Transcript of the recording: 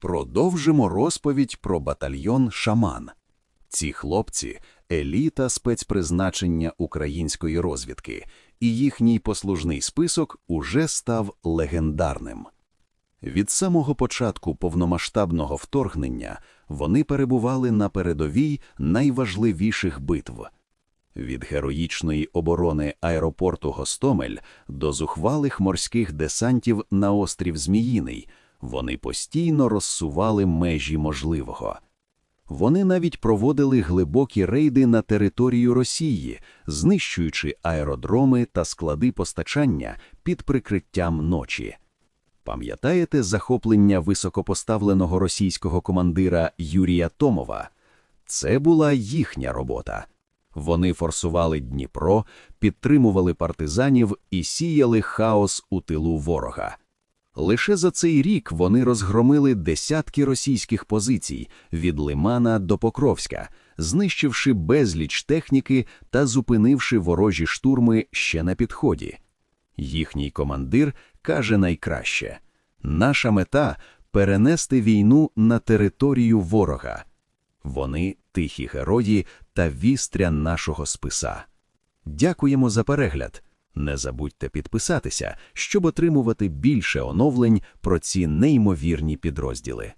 Продовжимо розповідь про батальйон Шаман. Ці хлопці еліта спецпризначення української розвідки, і їхній послужний список уже став легендарним. Від самого початку повномасштабного вторгнення вони перебували на передовій найважливіших битв. Від героїчної оборони аеропорту Гостомель до зухвалих морських десантів на острів Зміїний вони постійно розсували межі можливого. Вони навіть проводили глибокі рейди на територію Росії, знищуючи аеродроми та склади постачання під прикриттям ночі. Пам'ятаєте захоплення високопоставленого російського командира Юрія Томова? Це була їхня робота. Вони форсували Дніпро, підтримували партизанів і сіяли хаос у тилу ворога. Лише за цей рік вони розгромили десятки російських позицій від Лимана до Покровська, знищивши безліч техніки та зупинивши ворожі штурми ще на підході. Їхній командир каже найкраще: наша мета перенести війну на територію ворога. Вони тихі герої та вістря нашого списа. Дякуємо за перегляд. Не забудьте підписатися, щоб отримувати більше оновлень про ці неймовірні підрозділи.